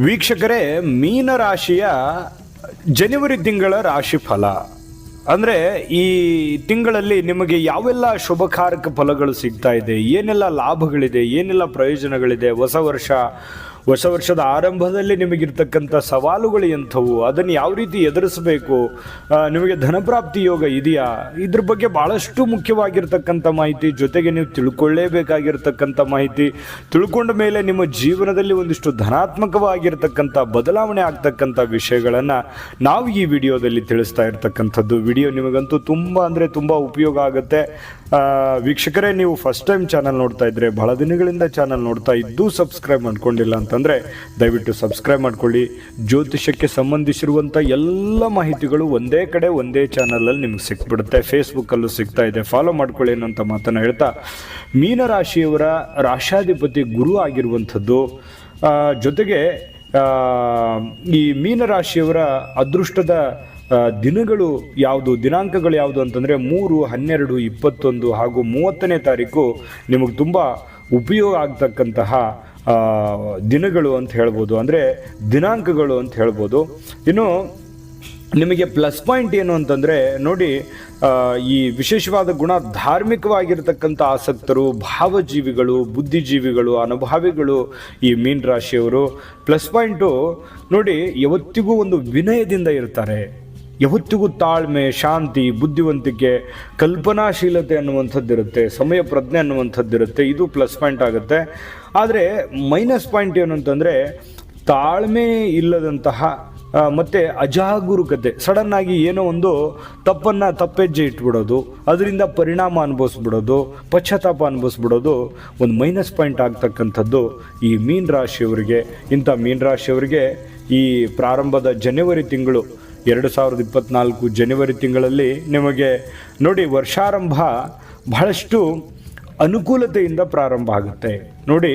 ವೀಕ್ಷಕರೇ, ಮೀನ ರಾಶಿಯ ಜನವರಿ ತಿಂಗಳ ರಾಶಿ ಫಲ. ಅಂದರೆ ಈ ತಿಂಗಳಲ್ಲಿ ನಿಮಗೆ ಯಾವೆಲ್ಲ ಶುಭಕಾರಕ ಫಲಗಳು ಸಿಗ್ತಾ ಇದೆ, ಏನೆಲ್ಲ ಲಾಭಗಳಿದೆ, ಏನೆಲ್ಲ ಪ್ರಯೋಜನಗಳಿದೆ, ಹೊಸ ವರ್ಷ ಹೊಸ ವರ್ಷದ ಆರಂಭದಲ್ಲಿ ನಿಮಗಿರ್ತಕ್ಕಂಥ ಸವಾಲುಗಳು ಎಂಥವು? ಅದನ್ನು ಯಾವ ರೀತಿ ಎದುರಿಸಬೇಕು? ನಿಮಗೆ ಧನಪ್ರಾಪ್ತಿ ಯೋಗ ಇದೆಯಾ? ಇದ್ರ ಬಗ್ಗೆ ಭಾಳಷ್ಟು ಮುಖ್ಯವಾಗಿರ್ತಕ್ಕಂಥ ಮಾಹಿತಿ ಜೊತೆಗೆ ನೀವು ತಿಳ್ಕೊಳ್ಳೇಬೇಕಾಗಿರ್ತಕ್ಕಂಥ ಮಾಹಿತಿ. ತಿಳ್ಕೊಂಡ ಮೇಲೆ ನಿಮ್ಮ ಜೀವನದಲ್ಲಿ ಒಂದಿಷ್ಟು ಧನಾತ್ಮಕವಾಗಿರ್ತಕ್ಕಂಥ ಬದಲಾವಣೆ ಆಗ್ತಕ್ಕಂಥ ವಿಷಯಗಳನ್ನು ನಾವು ಈ ವಿಡಿಯೋದಲ್ಲಿ ತಿಳಿಸ್ತಾ ಇರ್ತಕ್ಕಂಥದ್ದು. ವಿಡಿಯೋ ನಿಮಗಂತೂ ತುಂಬ ಅಂದರೆ ತುಂಬ ಉಪಯೋಗ ಆಗುತ್ತೆ. ವೀಕ್ಷಕರೇ, ನೀವು ಫಸ್ಟ್ ಟೈಮ್ ಚಾನಲ್ ನೋಡ್ತಾ ಇದ್ರೆ ಬಹಳ ದಿನಗಳಿಂದ ಚಾನಲ್ ನೋಡ್ತಾ ಇದ್ದು ಸಬ್ಸ್ಕ್ರೈಬ್ ಮಾಡ್ಕೊಂಡಿಲ್ಲ ಅಂತಂದರೆ ದಯವಿಟ್ಟು ಸಬ್ಸ್ಕ್ರೈಬ್ ಮಾಡ್ಕೊಳ್ಳಿ. ಜ್ಯೋತಿಷಕ್ಕೆ ಸಂಬಂಧಿಸಿರುವಂಥ ಎಲ್ಲ ಮಾಹಿತಿಗಳು ಒಂದೇ ಕಡೆ, ಒಂದೇ ಚಾನಲಲ್ಲಿ ನಿಮ್ಗೆ ಸಿಕ್ಬಿಡುತ್ತೆ. ಫೇಸ್ಬುಕ್ಕಲ್ಲೂ ಸಿಗ್ತಾ ಇದೆ. ಫಾಲೋ ಮಾಡ್ಕೊಳ್ಳಿ ಅನ್ನೋಂಥ ಮಾತನ್ನು ಹೇಳ್ತಾ, ಮೀನರಾಶಿಯವರ ರಾಶಾಧಿಪತಿ ಗುರು ಆಗಿರುವಂಥದ್ದು ಜೊತೆಗೆ ಈ ಮೀನರಾಶಿಯವರ ಅದೃಷ್ಟದ ದಿನಗಳು ಯಾವುದು, ದಿನಾಂಕಗಳು ಯಾವುದು ಅಂತಂದರೆ ಮೂರು, ಹನ್ನೆರಡು, ಇಪ್ಪತ್ತೊಂದು ಹಾಗೂ ಮೂವತ್ತನೇ ತಾರೀಕು ನಿಮಗೆ ತುಂಬ ಉಪಯೋಗ ಆಗ್ತಕ್ಕಂತಹ ದಿನಗಳು ಅಂತ ಹೇಳ್ಬೋದು. ಅಂದರೆ ದಿನಾಂಕಗಳು ಅಂತ ಹೇಳ್ಬೋದು. ಇನ್ನು ನಿಮಗೆ ಪ್ಲಸ್ ಪಾಯಿಂಟ್ ಏನು ಅಂತಂದರೆ ನೋಡಿ ಈ ವಿಶೇಷವಾದ ಗುಣ ಧಾರ್ಮಿಕವಾಗಿರ್ತಕ್ಕಂಥ ಆಸಕ್ತರು, ಭಾವಜೀವಿಗಳು, ಬುದ್ಧಿಜೀವಿಗಳು, ಅನುಭಾವಿಗಳು ಈ ಮೀನ್ ರಾಶಿಯವರು ಪ್ಲಸ್ ಪಾಯಿಂಟು ನೋಡಿ, ಯಾವತ್ತಿಗೂ ಒಂದು ವಿನಯದಿಂದ ಇರ್ತಾರೆ. ಯಾವತ್ತಿಗೂ ತಾಳ್ಮೆ, ಶಾಂತಿ, ಬುದ್ಧಿವಂತಿಕೆ, ಕಲ್ಪನಾಶೀಲತೆ ಅನ್ನುವಂಥದ್ದಿರುತ್ತೆ, ಸಮಯ ಪ್ರಜ್ಞೆ ಅನ್ನುವಂಥದ್ದಿರುತ್ತೆ, ಇದು ಪ್ಲಸ್ ಪಾಯಿಂಟ್ ಆಗುತ್ತೆ. ಆದರೆ ಮೈನಸ್ ಪಾಯಿಂಟ್ ಏನು ತಾಳ್ಮೆ ಇಲ್ಲದಂತಹ ಮತ್ತು ಅಜಾಗರೂಕತೆ ಸಡನ್ ಆಗಿ ಏನೋ ಒಂದು ತಪ್ಪನ್ನು ತಪ್ಪೆಜ್ಜೆ ಇಟ್ಬಿಡೋದು, ಅದರಿಂದ ಪರಿಣಾಮ ಅನುಭವಿಸ್ಬಿಡೋದು, ಪಶ್ಚಾತ್ತಾಪ ಅನುಭವಿಸ್ಬಿಡೋದು ಒಂದು ಮೈನಸ್ ಪಾಯಿಂಟ್ ಆಗ್ತಕ್ಕಂಥದ್ದು ಈ ಮೀನ್ ರಾಶಿಯವರಿಗೆ ಇಂಥ ಮೀನ್ ರಾಶಿಯವರಿಗೆ ಈ ಪ್ರಾರಂಭದ ಜನವರಿ ತಿಂಗಳು ಎರಡು ಸಾವಿರದ ಇಪ್ಪತ್ನಾಲ್ಕು ಜನವರಿ ತಿಂಗಳಲ್ಲಿ ನಿಮಗೆ ನೋಡಿ ವರ್ಷಾರಂಭ ಬಹಳಷ್ಟು ಅನುಕೂಲತೆಯಿಂದ ಪ್ರಾರಂಭ ಆಗುತ್ತೆ. ನೋಡಿ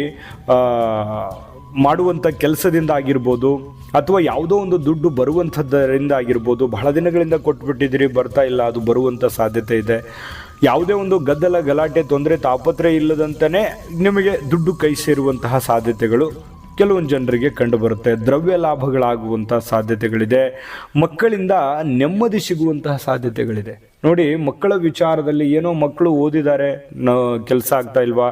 ಮಾಡುವಂಥ ಕೆಲಸದಿಂದ ಆಗಿರ್ಬೋದು ಅಥವಾ ಯಾವುದೋ ಒಂದು ದುಡ್ಡು ಬರುವಂಥದ್ದರಿಂದ ಆಗಿರ್ಬೋದು, ಬಹಳ ದಿನಗಳಿಂದ ಕೊಟ್ಬಿಟ್ಟಿದ್ದೀರಿ, ಬರ್ತಾ ಇಲ್ಲ, ಅದು ಬರುವಂಥ ಸಾಧ್ಯತೆ ಇದೆ. ಯಾವುದೇ ಒಂದು ಗದ್ದಲ ಗಲಾಟೆ, ತೊಂದರೆ ತಾಪತ್ರೆ ಇಲ್ಲದಂತೆಯೇ ನಿಮಗೆ ದುಡ್ಡು ಕೈ ಸೇರುವಂತಹ ಸಾಧ್ಯತೆಗಳು ಕೆಲವೊಂದು ಜನರಿಗೆ ಕಂಡುಬರುತ್ತೆ ದ್ರವ್ಯ ಲಾಭಗಳಾಗುವಂಥ ಸಾಧ್ಯತೆಗಳಿದೆ. ಮಕ್ಕಳಿಂದ ನೆಮ್ಮದಿ ಸಿಗುವಂತಹ ಸಾಧ್ಯತೆಗಳಿದೆ. ನೋಡಿ, ಮಕ್ಕಳ ವಿಚಾರದಲ್ಲಿ ಏನೋ ಮಕ್ಕಳು ಓದಿದ್ದಾರೆ ಕೆಲಸ ಆಗ್ತಾ ಇಲ್ವಾ?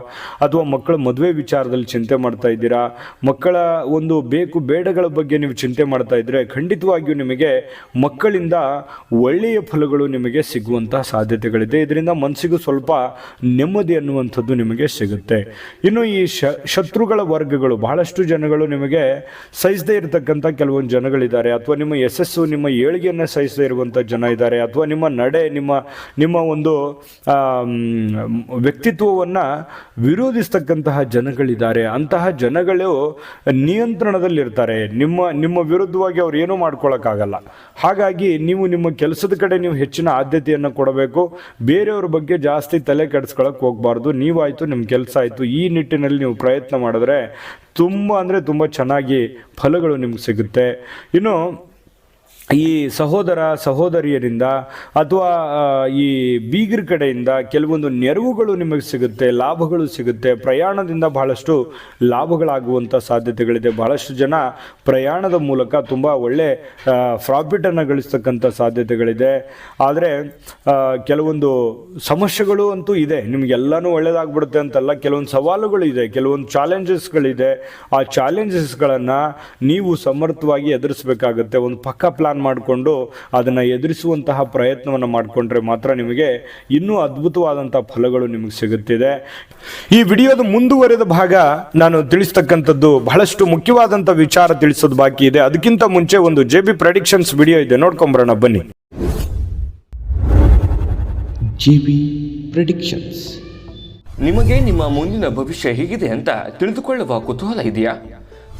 ಅಥವಾ ಮಕ್ಕಳ ಮದುವೆ ವಿಚಾರದಲ್ಲಿ ಚಿಂತೆ ಮಾಡ್ತಾ ಇದ್ದೀರಾ? ಮಕ್ಕಳ ಒಂದು ಬೇಕು ಬೇಡಗಳ ಬಗ್ಗೆ ನೀವು ಚಿಂತೆ ಮಾಡ್ತಾ ಇದ್ದರೆ ಖಂಡಿತವಾಗಿಯೂ ನಿಮಗೆ ಮಕ್ಕಳಿಂದ ಒಳ್ಳೆಯ ಫಲಗಳು ನಿಮಗೆ ಸಿಗುವಂತಹ ಸಾಧ್ಯತೆಗಳಿದೆ. ಇದರಿಂದ ಮನಸ್ಸಿಗೂ ಸ್ವಲ್ಪ ನೆಮ್ಮದಿ ಅನ್ನುವಂಥದ್ದು ನಿಮಗೆ ಸಿಗುತ್ತೆ. ಇನ್ನು ಈ ಶತ್ರುಗಳ ವರ್ಗಗಳು, ಬಹಳಷ್ಟು ಜನಗಳು ನಿಮಗೆ ಸಹಿಸದೇ ಇರತಕ್ಕಂಥ ಕೆಲವೊಂದು ಜನಗಳಿದ್ದಾರೆ. ಅಥವಾ ನಿಮ್ಮ ಯಶಸ್ಸು, ನಿಮ್ಮ ಏಳಿಗೆಯನ್ನು ಸಹಿಸದೇ ಇರುವಂಥ ಜನ ಇದ್ದಾರೆ. ಅಥವಾ ನಿಮ್ಮ ನಡೆ ನಿಮ್ಮ ನಿಮ್ಮ ಒಂದು ವ್ಯಕ್ತಿತ್ವವನ್ನು ವಿರೋಧಿಸ್ತಕ್ಕಂತಹ ಜನಗಳಿದ್ದಾರೆ. ಅಂತಹ ಜನಗಳು ನಿಯಂತ್ರಣದಲ್ಲಿರ್ತಾರೆ. ನಿಮ್ಮ ನಿಮ್ಮ ವಿರುದ್ಧವಾಗಿ ಅವ್ರು ಏನೂ ಮಾಡ್ಕೊಳ್ಳೋಕ್ಕಾಗಲ್ಲ ಹಾಗಾಗಿ ನೀವು ನಿಮ್ಮ ಕೆಲಸದ ಕಡೆ ನೀವು ಹೆಚ್ಚಿನ ಆದ್ಯತೆಯನ್ನು ಕೊಡಬೇಕು. ಬೇರೆಯವ್ರ ಬಗ್ಗೆ ಜಾಸ್ತಿ ತಲೆ ಕೆಡಿಸ್ಕೊಳಕ್ಕೆ ಹೋಗಬಾರ್ದು. ನೀವಾಯಿತು ನಿಮ್ಮ ಕೆಲಸ ಆಯಿತು. ಈ ನಿಟ್ಟಿನಲ್ಲಿ ನೀವು ಪ್ರಯತ್ನ ಮಾಡಿದ್ರೆ ತುಂಬ ಅಂದರೆ ತುಂಬ ಚೆನ್ನಾಗಿ ಫಲಗಳು ನಿಮ್ಗೆ ಸಿಗುತ್ತೆ. ಇನ್ನು ಈ ಸಹೋದರ ಸಹೋದರಿಯರಿಂದ ಅಥವಾ ಈ ಬೀಗರ ಕಡೆಯಿಂದ ಕೆಲವೊಂದು ನೆರವುಗಳು ನಿಮಗೆ ಸಿಗುತ್ತೆ, ಲಾಭಗಳು ಸಿಗುತ್ತೆ. ಪ್ರಯಾಣದಿಂದ ಬಹಳಷ್ಟು ಲಾಭಗಳಾಗುವಂಥ ಸಾಧ್ಯತೆಗಳಿದೆ. ಬಹಳಷ್ಟು ಜನ ಪ್ರಯಾಣದ ಮೂಲಕ ತುಂಬ ಒಳ್ಳೆ ಪ್ರಾಫಿಟನ್ನು ಗಳಿಸ್ತಕ್ಕಂಥ ಸಾಧ್ಯತೆಗಳಿದೆ. ಆದರೆ ಕೆಲವೊಂದು ಸಮಸ್ಯೆಗಳು ಅಂತೂ ಇದೆ. ನಿಮಗೆಲ್ಲನೂ ಒಳ್ಳೆಯದಾಗ್ಬಿಡುತ್ತೆ ಅಂತಲ್ಲ. ಕೆಲವೊಂದು ಸವಾಲುಗಳು ಇದೆ. ಕೆಲವೊಂದು ಚಾಲೆಂಜಸ್ಗಳಿದೆ ಆ ಚಾಲೆಂಜಸ್ಗಳನ್ನು ನೀವು ಸಮರ್ಥವಾಗಿ ಎದುರಿಸಬೇಕಾಗುತ್ತೆ. ಒಂದು ಪಕ್ಕ ಪ್ಲಾನ್ ಮಾಡಿಕೊಂಡು ಅದನ್ನು ಎದುರಿಸುವಂತಹ ಪ್ರಯತ್ನವನ್ನು ಮಾಡಿಕೊಂಡ್ರೆ ಮಾತ್ರ ನಿಮಗೆ ಇನ್ನೂ ಅದ್ಭುತವಾದಂಥ ಫಲಗಳು ನಿಮಗೆ ಸಿಗುತ್ತಿದೆ. ಈ ವಿಡಿಯೋದ ಮುಂದುವರೆದ ಭಾಗ ನಾನು ತಿಳಿಸ್ತಕ್ಕಂಥದ್ದು ಬಹಳಷ್ಟು ಮುಖ್ಯವಾದಂಥ ವಿಚಾರ ತಿಳಿಸೋದು ಬಾಕಿ ಇದೆ. ಅದಕ್ಕಿಂತ ಮುಂಚೆ ಒಂದು ಜೆ ಬಿ ಪ್ರೆಡಿಕ್ಷನ್ಸ್ ವಿಡಿಯೋ ಇದೆ. ನೋಡ್ಕೊಂಬರೋಣ ಬನ್ನಿ. ಜಿ ಪ್ರೆಡಿಕ್ಷನ್ಸ್ ನಿಮಗೆ ನಿಮ್ಮ ಮುಂದಿನ ಭವಿಷ್ಯ ಹೇಗಿದೆ ಅಂತ ತಿಳಿದುಕೊಳ್ಳುವ ಕುತೂಹಲ ಇದೆಯಾ?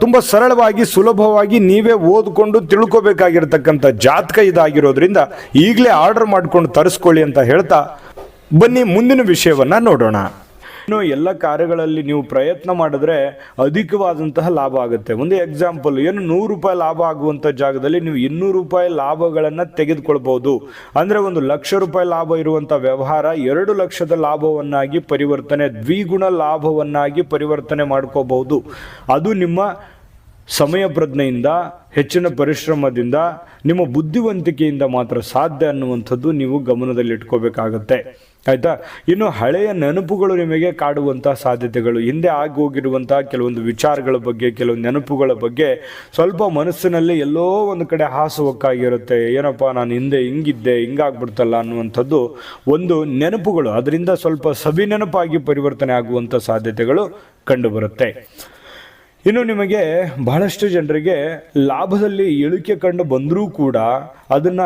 ತುಂಬಾ ಸರಳವಾಗಿ, ಸುಲಭವಾಗಿ ನೀವೇ ಓದ್ಕೊಂಡು ತಿಳ್ಕೊಬೇಕಾಗಿರ್ತಕ್ಕಂಥ ಜಾತಕ ಇದಾಗಿರೋದ್ರಿಂದ ಈಗಲೇ ಆರ್ಡರ್ ಮಾಡ್ಕೊಂಡು ತರಿಸ್ಕೊಳ್ಳಿ ಅಂತ ಹೇಳ್ತಾ ಬನ್ನಿ ಮುಂದಿನ ವಿಷಯವನ್ನು ನೋಡೋಣ. ಇನ್ನು ಎಲ್ಲ ಕಾರ್ಯಗಳಲ್ಲಿ ನೀವು ಪ್ರಯತ್ನ ಮಾಡಿದ್ರೆ ಅಧಿಕವಾದಂತಹ ಲಾಭ ಆಗುತ್ತೆ. ಒಂದು ಎಕ್ಸಾಂಪಲ್ ಏನು ನೂರು ರೂಪಾಯಿ ಲಾಭ ಆಗುವಂಥ ಜಾಗದಲ್ಲಿ ನೀವು ಇನ್ನೂರು ರೂಪಾಯಿ ಲಾಭಗಳನ್ನು ತೆಗೆದುಕೊಳ್ಬಹುದು. ಅಂದರೆ ಒಂದು ಲಕ್ಷ ರೂಪಾಯಿ ಲಾಭ ಇರುವಂಥ ವ್ಯವಹಾರ ಎರಡು ಲಕ್ಷದ ಲಾಭವನ್ನಾಗಿ ಪರಿವರ್ತನೆ, ದ್ವಿಗುಣ ಲಾಭವನ್ನಾಗಿ ಪರಿವರ್ತನೆ ಮಾಡ್ಕೋಬಹುದು. ಅದು ನಿಮ್ಮ ಸಮಯ ಪ್ರಜ್ಞೆಯಿಂದ, ಹೆಚ್ಚಿನ ಪರಿಶ್ರಮದಿಂದ, ನಿಮ್ಮ ಬುದ್ಧಿವಂತಿಕೆಯಿಂದ ಮಾತ್ರ ಸಾಧ್ಯ ಅನ್ನುವಂಥದ್ದು ನೀವು ಗಮನದಲ್ಲಿ ಇಟ್ಕೋಬೇಕಾಗತ್ತೆ ಆಯ್ತಾ? ಇನ್ನು ಹಳೆಯ ನೆನಪುಗಳು ನಿಮಗೆ ಕಾಡುವಂಥ ಸಾಧ್ಯತೆಗಳು, ಹಿಂದೆ ಆಗಿ ಹೋಗಿರುವಂತಹ ಕೆಲವೊಂದು ವಿಚಾರಗಳ ಬಗ್ಗೆ, ಕೆಲವೊಂದು ನೆನಪುಗಳ ಬಗ್ಗೆ ಸ್ವಲ್ಪ ಮನಸ್ಸಿನಲ್ಲಿ ಎಲ್ಲೋ ಒಂದು ಕಡೆ ಹಾಸುವಕ್ಕಾಗಿರುತ್ತೆ. ಏನಪ್ಪ, ನಾನು ಹಿಂದೆ ಹಿಂಗಿದ್ದೆ, ಹಿಂಗಾಗ್ಬಿಡ್ತಲ್ಲ ಅನ್ನುವಂಥದ್ದು ಒಂದು ನೆನಪುಗಳು. ಅದರಿಂದ ಸ್ವಲ್ಪ ಸವಿ ನೆನಪಾಗಿ ಪರಿವರ್ತನೆ ಆಗುವಂಥ ಸಾಧ್ಯತೆಗಳು ಕಂಡುಬರುತ್ತೆ. ಇನ್ನು ನಿಮಗೆ ಬಹಳಷ್ಟು ಜನರಿಗೆ ಲಾಭದಲ್ಲಿ ಇಳಿಕೆ ಕಂಡು ಬಂದರೂ ಕೂಡ ಅದನ್ನ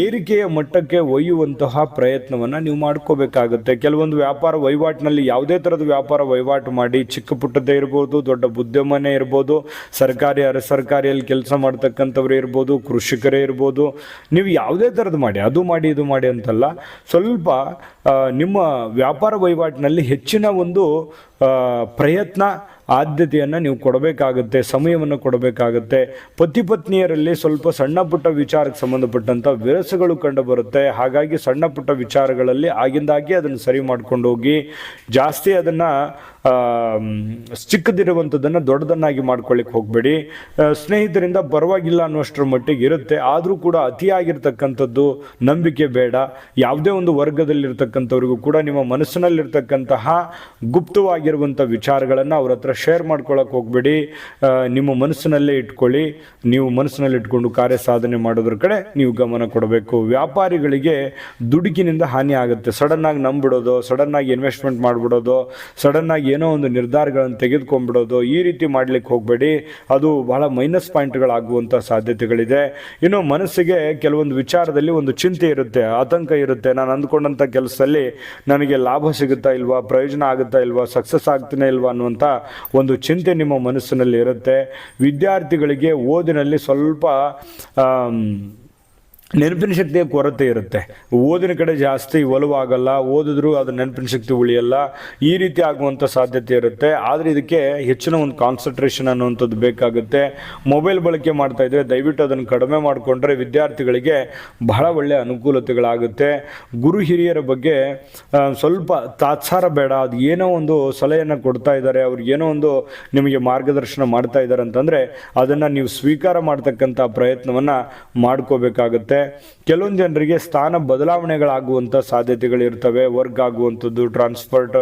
ಏರಿಕೆಯ ಮಟ್ಟಕ್ಕೆ ಒಯ್ಯುವಂತಹ ಪ್ರಯತ್ನವನ್ನು ನೀವು ಮಾಡ್ಕೋಬೇಕಾಗುತ್ತೆ. ಕೆಲವೊಂದು ವ್ಯಾಪಾರ ವಹಿವಾಟಿನಲ್ಲಿ ಯಾವುದೇ ಥರದ ವ್ಯಾಪಾರ ವಹಿವಾಟು ಮಾಡಿ ಚಿಕ್ಕ ಪುಟ್ಟದ್ದೇ ಇರ್ಬೋದು, ದೊಡ್ಡ ಉದ್ಯಮನೇ ಇರ್ಬೋದು, ಸರ್ಕಾರಿ ಅರೆ ಸರ್ಕಾರಿಯಲ್ಲಿ ಕೆಲಸ ಮಾಡ್ತಕ್ಕಂಥವ್ರು ಇರ್ಬೋದು, ಕೃಷಿಕರೇ ಇರ್ಬೋದು, ನೀವು ಯಾವುದೇ ಥರದ್ದು ಮಾಡಿ, ಅದು ಮಾಡಿ, ಇದು ಮಾಡಿ ಅಂತಲ್ಲ, ಸ್ವಲ್ಪ ನಿಮ್ಮ ವ್ಯಾಪಾರ ವಹಿವಾಟಿನಲ್ಲಿ ಹೆಚ್ಚಿನ ಒಂದು ಪ್ರಯತ್ನ ಆದ್ಯತೆಯನ್ನು ನೀವು ಕೊಡಬೇಕಾಗುತ್ತೆ, ಸಮಯವನ್ನು ಕೊಡಬೇಕಾಗುತ್ತೆ. ಪತಿ ಪತ್ನಿಯರಲ್ಲಿ ಸ್ವಲ್ಪ ಸಣ್ಣ ಪುಟ್ಟ ವಿಚಾರಕ್ಕೆ ಸಂಬಂಧಪಟ್ಟಂಥ ವಿರಸಗಳು ಕಂಡು ಬರುತ್ತೆ ಹಾಗಾಗಿ ಸಣ್ಣ ಪುಟ್ಟ ವಿಚಾರಗಳಲ್ಲಿ ಆಗಿಂದಾಗೆ ಅದನ್ನು ಸರಿ ಮಾಡ್ಕೊಂಡು ಹೋಗಿ, ಜಾಸ್ತಿ ಅದನ್ನು ಚಿಕ್ಕದಿರುವಂಥದ್ದನ್ನು ದೊಡ್ಡದನ್ನಾಗಿ ಮಾಡ್ಕೊಳ್ಳಿಕ್ಕೆ ಹೋಗಬೇಡಿ. ಸ್ನೇಹಿತರಿಂದ ಪರವಾಗಿಲ್ಲ ಅನ್ನುವಷ್ಟರ ಮಟ್ಟಿಗೆ ಇರುತ್ತೆ. ಆದರೂ ಕೂಡ ಅತಿಯಾಗಿರ್ತಕ್ಕಂಥದ್ದು ನಂಬಿಕೆ ಬೇಡ. ಯಾವುದೇ ಒಂದು ವರ್ಗದಲ್ಲಿರ್ತಕ್ಕಂಥವ್ರಿಗೂ ಕೂಡ ನಿಮ್ಮ ಮನಸ್ಸಿನಲ್ಲಿರ್ತಕ್ಕಂತಹ ಗುಪ್ತವಾಗಿರುವಂಥ ವಿಚಾರಗಳನ್ನು ಅವ್ರ ಹತ್ರ ಶೇರ್ ಮಾಡ್ಕೊಳಕ್ಕೆ ಹೋಗಬೇಡಿ. ನಿಮ್ಮ ಮನಸ್ಸಿನಲ್ಲೇ ಇಟ್ಕೊಳ್ಳಿ. ನೀವು ಮನಸ್ಸಿನಲ್ಲಿ ಇಟ್ಕೊಂಡು ಕಾರ್ಯ ಸಾಧನೆ ಮಾಡೋದ್ರ ಕಡೆ ನೀವು ಗಮನ ಕೊಡಬೇಕು. ವ್ಯಾಪಾರಿಗಳಿಗೆ ದುಡುಕಿನಿಂದ ಹಾನಿ ಆಗುತ್ತೆ. ಸಡನ್ನಾಗಿ ನಂಬಿಡೋದು ಸಡನ್ನಾಗಿ ಇನ್ವೆಸ್ಟ್ಮೆಂಟ್ ಮಾಡಿಬಿಡೋದು ಸಡನ್ನಾಗಿ ಏನೋ ಒಂದು ನಿರ್ಧಾರಗಳನ್ನು ತೆಗೆದುಕೊಂಡ್ಬಿಡೋದು, ಈ ರೀತಿ ಮಾಡ್ಲಿಕ್ಕೆ ಹೋಗಬೇಡಿ. ಅದು ಬಹಳ ಮೈನಸ್ ಪಾಯಿಂಟ್ಗಳಾಗುವಂಥ ಸಾಧ್ಯತೆಗಳಿದೆ. ಇನ್ನು ಮನಸ್ಸಿಗೆ ಕೆಲವೊಂದು ವಿಚಾರದಲ್ಲಿ ಒಂದು ಚಿಂತೆ ಇರುತ್ತೆ, ಆತಂಕ ಇರುತ್ತೆ. ನಾನು ಅಂದ್ಕೊಂಡಂಥ ಕೆಲಸದಲ್ಲಿ ನನಗೆ ಲಾಭ ಸಿಗುತ್ತಾ ಇಲ್ವಾ, ಪ್ರಯೋಜನ ಆಗುತ್ತಾ ಇಲ್ವಾ ಸಕ್ಸಸ್ ಆಗ್ತಾನೆ ಇಲ್ವಾ ಅನ್ನುವಂಥ ಒಂದು ಚಿಂತೆ ನಿಮ್ಮ ಮನಸ್ಸಿನಲ್ಲಿ ಇರುತ್ತೆ. ವಿದ್ಯಾರ್ಥಿಗಳಿಗೆ ಓದಿನಲ್ಲಿ ಸ್ವಲ್ಪ ನೆನಪಿನ ಶಕ್ತಿಯ ಕೊರತೆ ಇರುತ್ತೆ. ಓದಿನ ಕಡೆ ಜಾಸ್ತಿ ಒಲವಾಗಲ್ಲ, ಓದಿದ್ರು ಅದು ನೆನಪಿನ ಶಕ್ತಿ ಉಳಿಯಲ್ಲ, ಈ ರೀತಿ ಆಗುವಂಥ ಸಾಧ್ಯತೆ ಇರುತ್ತೆ. ಆದರೆ ಇದಕ್ಕೆ ಹೆಚ್ಚಿನ ಒಂದು ಕಾನ್ಸಂಟ್ರೇಷನ್ ಅನ್ನುವಂಥದ್ದು ಬೇಕಾಗುತ್ತೆ. ಮೊಬೈಲ್ ಬಳಕೆ ಮಾಡ್ತಾ ಇದ್ರೆ ದಯವಿಟ್ಟು ಅದನ್ನು ಕಡಿಮೆ ಮಾಡಿಕೊಂಡ್ರೆ ವಿದ್ಯಾರ್ಥಿಗಳಿಗೆ ಬಹಳ ಒಳ್ಳೆಯ ಅನುಕೂಲತೆಗಳಾಗುತ್ತೆ. ಗುರು ಹಿರಿಯರ ಬಗ್ಗೆ ಸ್ವಲ್ಪ ತಾತ್ಸಾರ ಬೇಡ. ಅದು ಏನೋ ಒಂದು ಸಲಹೆಯನ್ನು ಕೊಡ್ತಾ ಇದ್ದಾರೆ ಅವ್ರಿಗೆ ಏನೋ ಒಂದು ನಿಮಗೆ ಮಾರ್ಗದರ್ಶನ ಮಾಡ್ತಾ ಇದ್ದಾರೆ ಅಂತಂದರೆ ಅದನ್ನು ನೀವು ಸ್ವೀಕಾರ ಮಾಡ್ತಕ್ಕಂಥ ಪ್ರಯತ್ನವನ್ನು ಮಾಡ್ಕೋಬೇಕಾಗುತ್ತೆ. ಕೆಲವೊಂದು ಜನರಿಗೆ ಸ್ಥಾನ ಬದಲಾವಣೆಗಳಾಗುವಂಥ ಸಾಧ್ಯತೆಗಳಿರ್ತವೆ ವರ್ಕ್ ಆಗುವಂಥದ್ದು ಟ್ರಾನ್ಸ್ಫರ್ಟ್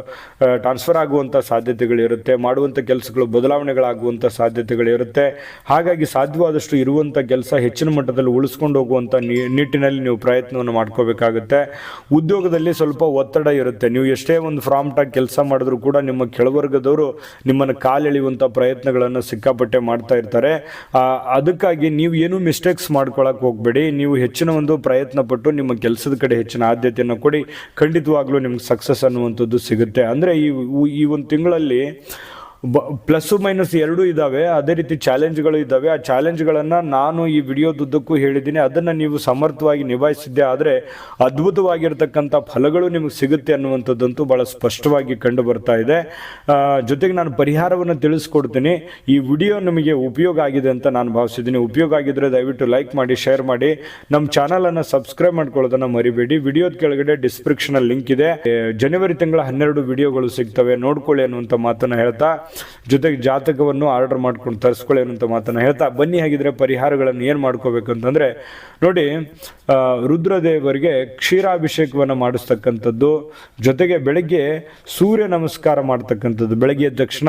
ಟ್ರಾನ್ಸ್ಫರ್ ಆಗುವಂಥ ಸಾಧ್ಯತೆಗಳಿರುತ್ತೆ ಮಾಡುವಂಥ ಕೆಲಸಗಳು ಬದಲಾವಣೆಗಳಾಗುವಂಥ ಸಾಧ್ಯತೆಗಳಿರುತ್ತೆ. ಹಾಗಾಗಿ ಸಾಧ್ಯವಾದಷ್ಟು ಇರುವಂಥ ಕೆಲಸ ಹೆಚ್ಚಿನ ಮಟ್ಟದಲ್ಲಿ ಉಳಿಸ್ಕೊಂಡು ಹೋಗುವಂಥ ನಿಟ್ಟಿನಲ್ಲಿ ನೀವು ಪ್ರಯತ್ನವನ್ನು ಮಾಡ್ಕೋಬೇಕಾಗುತ್ತೆ. ಉದ್ಯೋಗದಲ್ಲಿ ಸ್ವಲ್ಪ ಒತ್ತಡ ಇರುತ್ತೆ. ನೀವು ಎಷ್ಟೇ ಒಂದು ಫ್ರಾಮ್ಟಾಗಿ ಕೆಲಸ ಮಾಡಿದ್ರೂ ಕೂಡ ನಿಮ್ಮ ಕೆಳವರ್ಗದವರು ನಿಮ್ಮನ್ನು ಕಾಲೆಳೆಯುವಂಥ ಪ್ರಯತ್ನಗಳನ್ನು ಸಿಕ್ಕಾಪಟ್ಟೆ ಮಾಡ್ತಾ ಇರ್ತಾರೆ. ಅದಕ್ಕಾಗಿ ನೀವು ಏನೂ ಮಿಸ್ಟೇಕ್ಸ್ ಮಾಡ್ಕೊಳಕ್ಕೆ ಹೋಗಬೇಡಿ. ನೀವು ಹೆಚ್ಚಿನ ಒಂದು ಪ್ರಯತ್ನ ಪಟ್ಟು ನಿಮ್ಮ ಕೆಲಸದ ಕಡೆ ಹೆಚ್ಚಿನ ಆದ್ಯತೆಯನ್ನು ಕೊಡಿ. ಖಂಡಿತವಾಗ್ಲೂ ನಿಮ್ಗೆ ಸಕ್ಸಸ್ ಅನ್ನುವಂಥದ್ದು ಸಿಗುತ್ತೆ. ಅಂದರೆ ಈ ಈ ಒಂದು ತಿಂಗಳಲ್ಲಿ ಪ್ಲಸ್ಸು ಮೈನಸ್ ಎರಡೂ ಇದ್ದಾವೆ ಅದೇ ರೀತಿ ಚಾಲೆಂಜ್ಗಳು ಇದ್ದಾವೆ ಆ ಚಾಲೆಂಜ್ಗಳನ್ನು ನಾನು ಈ ವಿಡಿಯೋದುದ್ದಕ್ಕೂ ಹೇಳಿದ್ದೀನಿ. ಅದನ್ನು ನೀವು ಸಮರ್ಥವಾಗಿ ನಿಭಾಯಿಸಿದ್ದೆ ಆದರೆ ಅದ್ಭುತವಾಗಿರ್ತಕ್ಕಂಥ ಫಲಗಳು ನಿಮಗೆ ಸಿಗುತ್ತೆ ಅನ್ನುವಂಥದ್ದಂತೂ ಭಾಳ ಸ್ಪಷ್ಟವಾಗಿ ಕಂಡು ಬರ್ತಾ ಇದೆ. ಜೊತೆಗೆ ನಾನು ಪರಿಹಾರವನ್ನು ತಿಳಿಸ್ಕೊಡ್ತೀನಿ. ಈ ವಿಡಿಯೋ ನಿಮಗೆ ಉಪಯೋಗ ಆಗಿದೆ ಅಂತ ನಾನು ಭಾವಿಸಿದ್ದೀನಿ. ಉಪಯೋಗ ಆಗಿದ್ರೆ ದಯವಿಟ್ಟು ಲೈಕ್ ಮಾಡಿ, ಶೇರ್ ಮಾಡಿ. ನಮ್ಮ ಚಾನಲನ್ನು ಸಬ್ಸ್ಕ್ರೈಬ್ ಮಾಡ್ಕೊಳ್ಳೋದನ್ನು ಮರಿಬೇಡಿ. ವಿಡಿಯೋದ ಕೆಳಗಡೆ ಡಿಸ್ಕ್ರಿಪ್ಷನಲ್ಲಿ ಲಿಂಕ್ ಇದೆ. ಜನವರಿ ತಿಂಗಳ ಹನ್ನೆರಡು ವಿಡಿಯೋಗಳು ಸಿಗ್ತವೆ. ನೋಡ್ಕೊಳ್ಳಿ ಅನ್ನುವಂಥ ಮಾತನ್ನು ಹೇಳ್ತಾ ಜೊತೆಗೆ ಜಾತಕವನ್ನು ಆರ್ಡರ್ ಮಾಡ್ಕೊಂಡು ತರಿಸ್ಕೊಳ್ಳಿ ಅನ್ನೋಂಥ ಮಾತನ್ನು ಹೇಳ್ತಾ, ಬನ್ನಿ ಹಾಗಿದ್ರೆ ಪರಿಹಾರಗಳನ್ನು ಏನು ಮಾಡ್ಕೋಬೇಕು ಅಂತಂದರೆ, ನೋಡಿ ರುದ್ರದೇವರಿಗೆ ಕ್ಷೀರಾಭಿಷೇಕವನ್ನು ಮಾಡಿಸ್ತಕ್ಕಂಥದ್ದು, ಜೊತೆಗೆ ಬೆಳಗ್ಗೆ ಸೂರ್ಯ ನಮಸ್ಕಾರ ಮಾಡ್ತಕ್ಕಂಥದ್ದು, ಬೆಳಗ್ಗೆ ತಕ್ಷಣ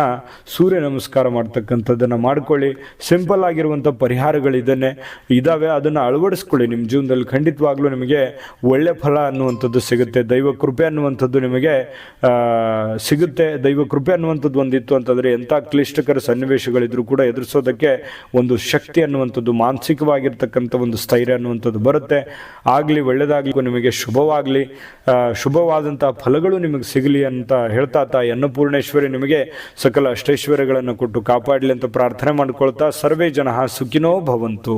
ಸೂರ್ಯ ನಮಸ್ಕಾರ ಮಾಡ್ತಕ್ಕಂಥದ್ದನ್ನು ಮಾಡ್ಕೊಳ್ಳಿ ಸಿಂಪಲ್ ಆಗಿರುವಂಥ ಪರಿಹಾರಗಳಿದ್ದಾನೆ ಇದ್ದಾವೆ ಅದನ್ನು ಅಳವಡಿಸ್ಕೊಳ್ಳಿ ನಿಮ್ಮ ಜೀವನದಲ್ಲಿ. ಖಂಡಿತವಾಗ್ಲೂ ನಿಮಗೆ ಒಳ್ಳೆ ಫಲ ಅನ್ನುವಂಥದ್ದು ಸಿಗುತ್ತೆ, ದೈವ ಕೃಪೆ ಅನ್ನುವಂಥದ್ದು ನಿಮಗೆ ಸಿಗುತ್ತೆ, ದೈವ ಕೃಪೆ ಅನ್ನುವಂಥದ್ದು ಒಂದಿತ್ತು ಅಂತಂದರೆ ಎಂಥ ಕ್ಲಿಷ್ಟಕರ ಸನ್ನಿವೇಶಗಳಿದ್ರೂ ಕೂಡ ಎದುರಿಸೋದಕ್ಕೆ ಒಂದು ಶಕ್ತಿ ಅನ್ನುವಂಥದ್ದು, ಮಾನಸಿಕವಾಗಿರ್ತಕ್ಕಂಥ ಒಂದು ಸ್ಥೈರ್ಯ ಅನ್ನುವಂಥದ್ದು ಬರುತ್ತೆ. ಆಗಲಿ ಒಳ್ಳೆಯದಾಗಲಿ ನಿಮಗೆ ಶುಭವಾಗಲಿ. ಶುಭವಾದಂಥ ಫಲಗಳು ನಿಮಗೆ ಸಿಗಲಿ ಅಂತ ಹೇಳ್ತಾ ತಾಯಿ ಅನ್ನಪೂರ್ಣೇಶ್ವರಿ ನಿಮಗೆ ಸಕಲ ಅಷ್ಟೈಶ್ವರ್ಯಗಳನ್ನು ಕೊಟ್ಟು ಕಾಪಾಡಲಿ ಅಂತ ಪ್ರಾರ್ಥನೆ ಮಾಡ್ಕೊಳ್ತಾ ಸರ್ವೇ ಜನ ಸುಖಿನೋ ಭವಂತು.